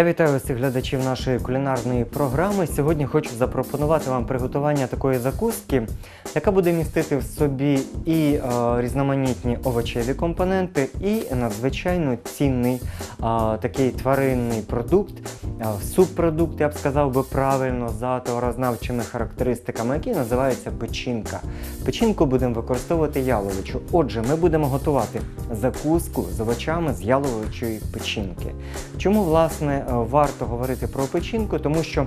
Я вітаю всіх глядачів нашої кулінарної програми. Сьогодні хочу запропонувати вам приготування такої закуски, яка буде містити в собі і е, різноманітні овочеві компоненти, і надзвичайно цінний е, такий тваринний продукт, е, субпродукт, я б сказав би правильно, за товарознавчими характеристиками, який називається печінка. Печінку будемо використовувати яловичу. Отже, ми будемо готувати закуску з овочами з яловичої печінки. Чому власне е, варто говорити про печінку? Тому що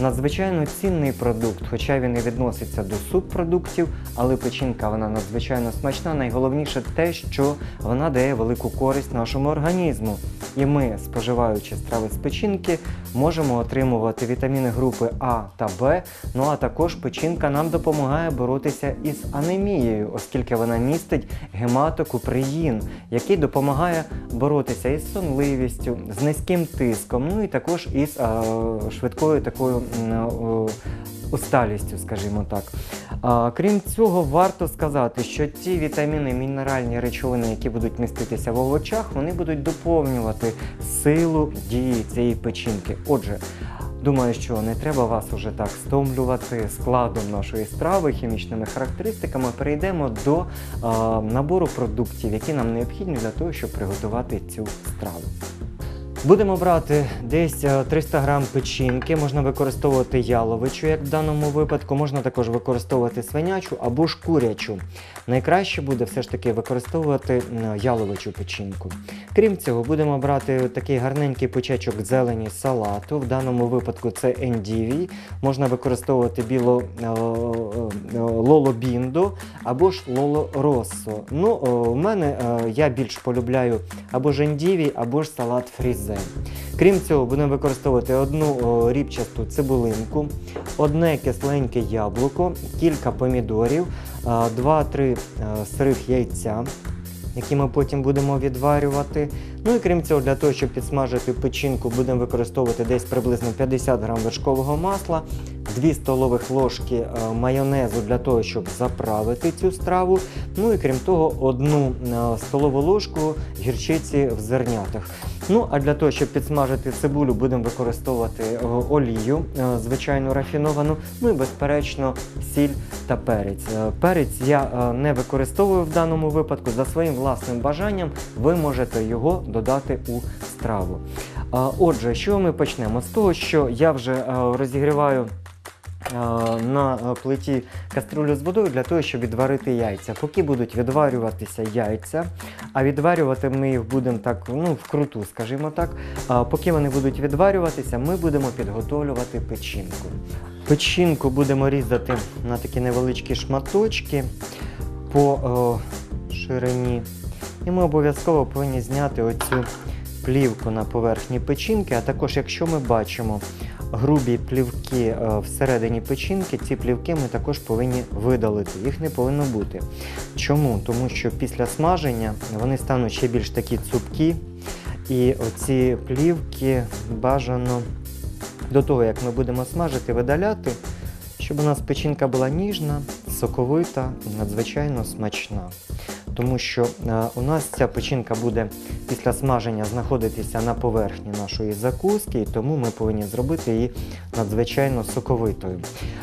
надзвичайно цінний продукт, хоча він і відноситься до субпродуктів, але печінка вона надзвичайно смачна. Найголовніше те, що вона дає велику користь нашому організму. І ми, споживаючи страви з печінки, можемо отримувати вітаміни групи А та Б. Ну а також печінка нам допомагає боротися із анемією, оскільки вона містить гематокуприїн, який допомагає боротися із сонливістю, з низьким тиском, ну і також із а, швидкою такою м, усталістю, скажімо так. Крім цього, варто сказати, що ті вітаміни, мінеральні речовини, які будуть міститися в овочах, вони будуть доповнювати силу дії цієї печінки. Отже, Думаю, що не треба вас уже так стомлювати складом нашої страви, хімічними характеристиками. Перейдемо до а, набору продуктів, які нам необхідні для того, щоб приготувати цю страву. Будемо брати десь е, 300 грам печінки, можна використовувати яловичу, як в даному випадку, можна також використовувати свинячу або ж курячу. Найкраще буде все ж таки використовувати яловичу печінку. Крім цього, будемо брати такий гарненький почечок зелені салату. В даному випадку це ендівій. Можна використовувати біло е, е, лоло біндо або ж лоло россо. Ну, е, у мене е, я більш полюбляю або ж ендівій, або ж салат фрізе. Крім цього, будемо використовувати одну рібчасту цибулинку, одне кисленьке яблуко, кілька помідорів, 2-3 е, сирих яйця, які ми потім будемо відварювати. Ну і крім цього, для того, щоб підсмажити печінку, будемо використовувати десь приблизно 50 грам вершкового масла, 2 столових ложки е, майонезу для того, щоб заправити цю страву. Ну і крім того, одну е, столову ложку гірчиці в зернятах. Ну а для того, щоб підсмажити цибулю, будемо використовувати е, олію, е, звичайно рафіновану, ну і безперечно сіль та перець. Е, Перець я не використовую в даному випадку. За своїм власним бажанням ви можете його додати у страву. Отже, що ми почнемо? З того, що я вже розігріваю на е, плиті каструлю з водою для того, щоб відварити яйця. Поки будуть відварюватися яйця, а відварювати ми їх будемо так, ну, вкруту, скажімо так. Поки вони будуть відварюватися, ми будемо підготовлювати печінку. Печінку будемо різати на такі невеличкі шматочки по е, ширині. І ми обов'язково повинні зняти оцю плівку на поверхні печінки, а також, якщо ми бачимо грубі плівки е, всередині печінки, ці плівки ми також повинні видалити. Їх не повинно бути. Чому? Тому що після смаження вони стануть ще більш такі цупкі, і оці плівки бажано до того, як ми будемо смажити, видаляти, щоб у нас печінка була ніжна, соковита надзвичайно смачна. Тому що е, у нас ця печінка буде після смаження знаходитися на поверхні нашої закуски, і тому ми повинні зробити її надзвичайно соковитою.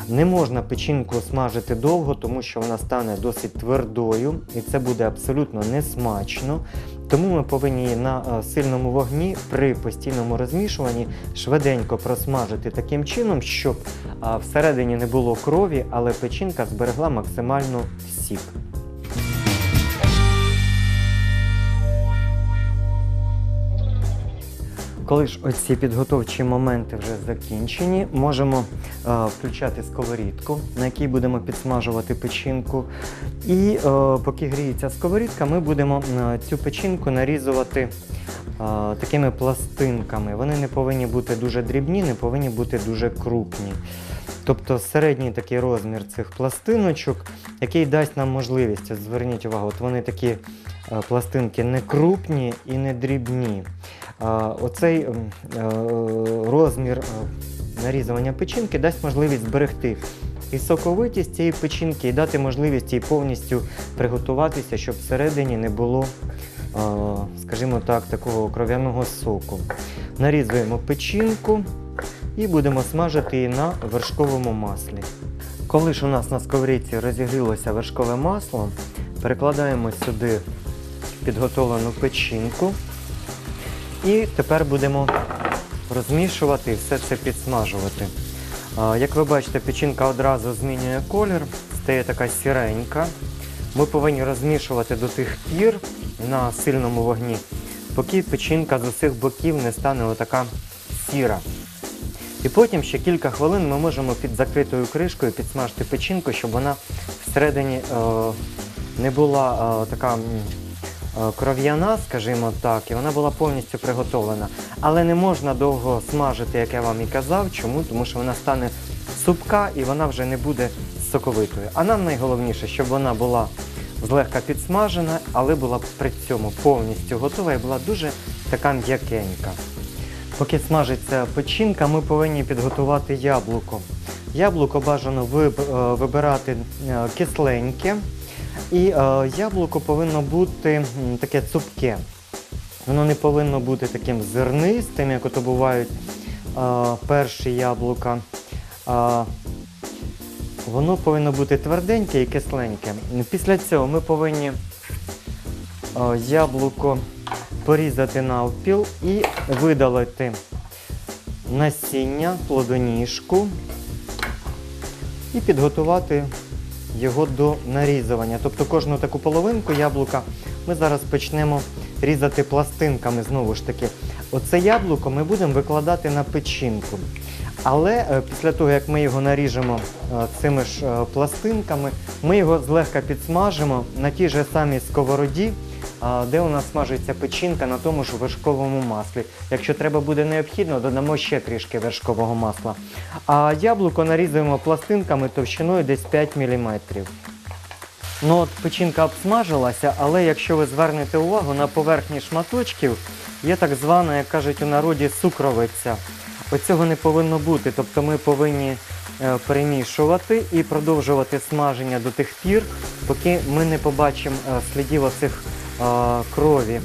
Не можна печінку смажити довго, тому що вона стане досить твердою, і це буде абсолютно несмачно. Тому ми повинні її на е, сильному вогні при постійному розмішуванні швиденько просмажити таким чином, щоб всередині не було крові, але печінка зберегла максимально сік. Коли ж оці підготовчі моменти вже закінчені, можемо е, включати сковорідку, на якій будемо підсмажувати печінку. І е, поки гріється сковорідка, ми будемо е, цю печінку нарізувати е, такими пластинками. Вони не повинні бути дуже дрібні, не повинні бути дуже крупні. Тобто середній такий розмір цих пластиночок, який дасть нам можливість, зверніть увагу, от вони такі е, пластинки не крупні і не дрібні. Оцей е, розмір е, нарізування печінки дасть можливість зберегти і соковитість цієї печінки, і дати можливість їй повністю приготуватися, щоб всередині не було скажімо так, такого кров'яного соку. Нарізуємо печінку і будемо смажити її на вершковому маслі. Коли ж у нас на сковорідці розігрілося вершкове масло, перекладаємо сюди підготовлену печінку. І тепер будемо розмішувати і все це підсмажувати. Як ви бачите, печінка одразу змінює колір, стає така сіренька. Ми повинні розмішувати до тих пір на сильному вогні, поки печінка з усіх боків не стане отака сіра. І потім ще кілька хвилин ми можемо під закритою кришкою підсмажити печінку, щоб вона всередині е, не була е, така е, кров'яна, скажімо так, і вона була повністю приготовлена. Але не можна довго смажити, як я вам і казав. Чому? Тому що вона стане супка і вона вже не буде соковитою. А нам найголовніше, щоб вона була злегка підсмажена, але була при цьому повністю готова і була дуже така м'якенька. Поки смажиться печінка, ми повинні підготувати яблуко. Яблуко бажано е, вибирати е, кисленьке, і е, яблуко повинно бути таке цупке. Воно не повинно бути таким зернистим, як ото бувають перші яблука. Воно повинно бути тверденьке і кисленьке. Після цього ми повинні яблуко порізати навпіл і видалити насіння, плодоніжку і підготувати його до нарізування. Тобто кожну таку половинку яблука ми зараз почнемо різати пластинками знову ж таки. Оце яблуко ми будемо викладати на печінку. Але е, після того, як ми його наріжемо е, цими ж е, пластинками, ми його злегка підсмажимо на тій же самій сковороді, де у нас смажиться печінка на тому ж вершковому маслі. Якщо треба буде необхідно, додамо ще трішки вершкового масла. А яблуко нарізуємо пластинками товщиною десь 5 мм. Ну от печінка обсмажилася, але якщо ви звернете увагу, на поверхні шматочків є так звана, як кажуть у народі, сукровиця. Оцього не повинно бути. Тобто ми повинні е, перемішувати і продовжувати смаження до тих пір, поки ми не побачимо е, слідів оцих крові.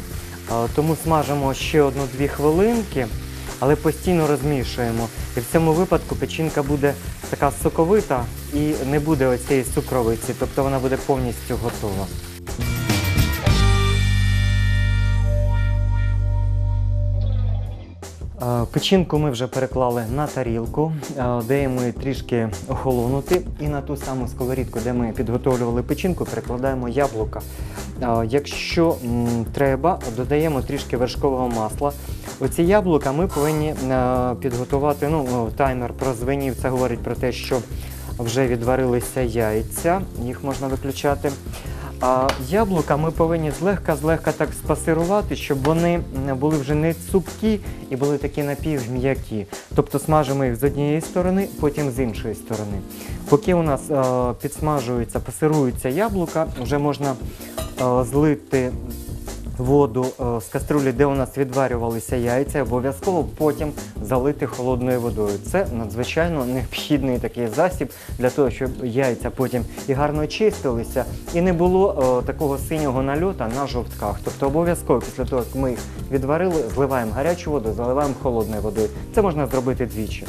Тому смажимо ще одну-дві хвилинки, але постійно розмішуємо. І в цьому випадку печінка буде така соковита і не буде оцієї цукровиці, тобто вона буде повністю готова. Печінку ми вже переклали на тарілку, даємо її трішки охолонути. І на ту саму сковорідку, де ми підготовлювали печінку, перекладаємо яблука. Якщо треба, додаємо трішки вершкового масла. Оці яблука ми повинні е, підготувати. Ну, таймер прозвенів, це говорить про те, що вже відварилися яйця, їх можна виключати. А яблука ми повинні злегка-злегка так спасирувати, щоб вони були вже не цупкі і були такі напівм'які. Тобто смажимо їх з однієї сторони, потім з іншої сторони. Поки у нас е, підсмажуються, пасируються яблука, вже можна е, злити воду е, з каструлі, де у нас відварювалися яйця, обов'язково потім залити холодною водою. Це надзвичайно необхідний такий засіб для того, щоб яйця потім і гарно чистилися, і не було е, такого синього нальота на жовтках. Тобто обов'язково після того, як ми їх відварили, зливаємо гарячу воду, заливаємо холодною водою. Це можна зробити двічі.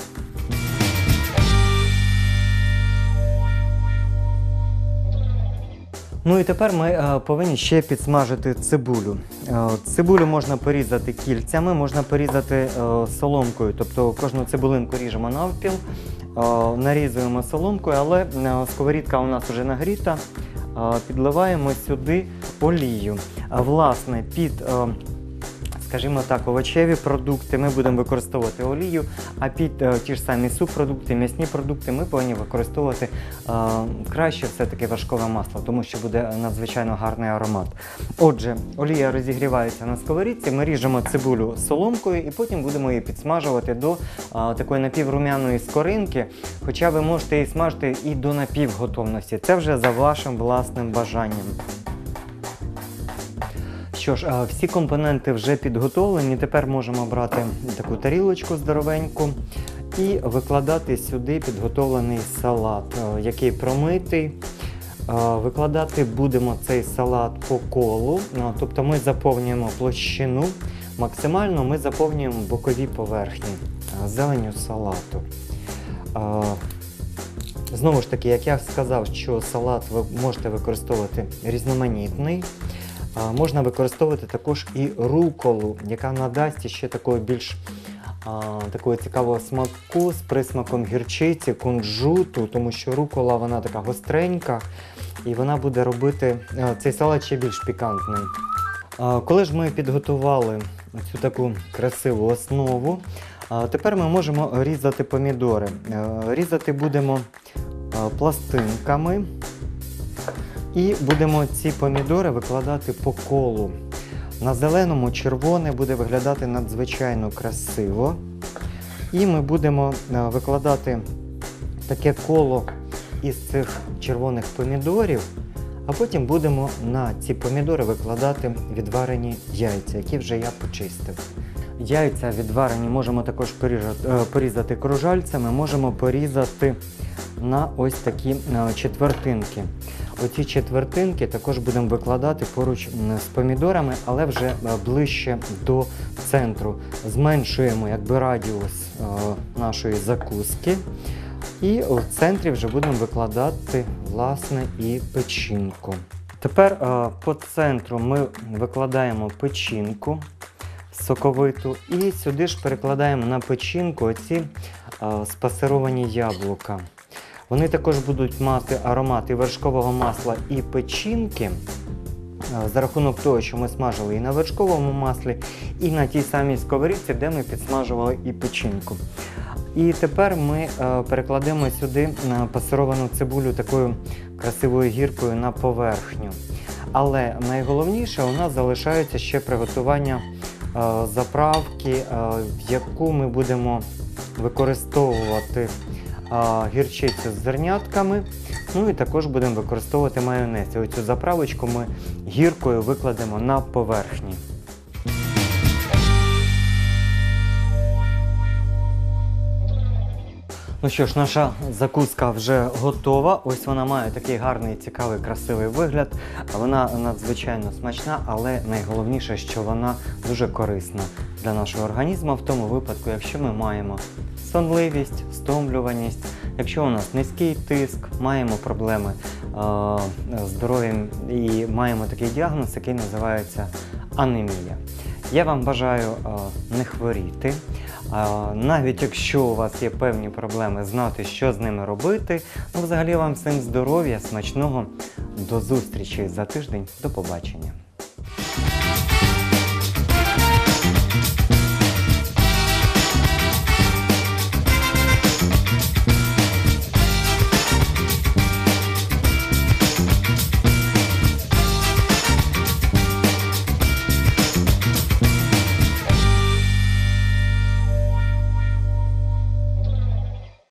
Ну і тепер ми е, повинні ще підсмажити цибулю. Е, цибулю можна порізати кільцями, можна порізати е, соломкою, тобто кожну цибулинку ріжемо навпіл, нарізуємо соломкою, але сковорідка у нас вже нагріта. Підливаємо сюди олію. Власне, під скажімо так, овочеві продукти ми будемо використовувати олію, а під е, ті ж самі субпродукти, м'ясні продукти ми повинні використовувати е, краще все-таки вершкове масло, тому що буде надзвичайно гарний аромат. Отже, олія розігрівається на сковорідці, ми ріжемо цибулю соломкою і потім будемо її підсмажувати до е, такої напіврумяної скоринки, хоча ви можете її смажити і до напівготовності. Це вже за вашим власним бажанням. Що ж, всі компоненти вже підготовлені. Тепер можемо брати таку тарілочку здоровеньку і викладати сюди підготовлений салат, е, який промитий. Викладати будемо цей салат по колу, Ну, тобто ми заповнюємо площину, максимально ми заповнюємо бокові поверхні е, зеленню салату. Е, Знову ж таки, як я сказав, що салат ви можете використовувати різноманітний. Можна використовувати також і руколу, яка надасть ще такого більш такого цікавого смаку з присмаком гірчиці, кунжуту, тому що рукола вона така гостренька і вона буде робити цей салат ще більш пікантним. Коли ж ми підготували цю таку красиву основу, тепер ми можемо різати помідори. Е, Різати будемо пластинками. І будемо ці помідори викладати по колу. На зеленому червоне буде виглядати надзвичайно красиво. І ми будемо е, викладати таке коло із цих червоних помідорів, а потім будемо на ці помідори викладати відварені яйця, які вже я почистив. Яйця відварені можемо також е, порізати кружальцями, можемо порізати на ось такі е, четвертинки. Оці четвертинки також будемо викладати поруч з помідорами, але вже е, ближче до центру. Зменшуємо якби радіус е, нашої закуски. І в центрі вже будемо викладати власне і печінку. Тепер по центру ми викладаємо печінку соковиту і сюди ж перекладаємо на печінку оці спасировані яблука. Вони також будуть мати аромат і вершкового масла, і печінки. е, За рахунок того, що ми смажили і на вершковому маслі, і на тій самій сковорідці, де ми підсмажували і печінку. І тепер ми е, перекладемо сюди е, пасировану цибулю такою красивою гіркою на поверхню. Але найголовніше у нас залишається ще приготування заправки, в яку ми будемо використовувати гірчицю з зернятками. Ну і також будемо використовувати майонез. І Оцю заправочку ми гіркою викладемо на поверхні. Ну що ж, наша закуска вже готова. Ось вона має такий гарний, цікавий, красивий вигляд. Вона надзвичайно смачна, але найголовніше, що вона дуже корисна для нашого організму в тому випадку, якщо ми маємо сонливість, стомлюваність, якщо у нас низький тиск, маємо проблеми е, з здоров'ям і маємо такий діагноз, який називається анемія. Я вам бажаю е, не хворіти. А, навіть якщо у вас є певні проблеми, знати, що з ними робити. Ну, взагалі вам всім здоров'я, смачного, до зустрічі за тиждень. До побачення.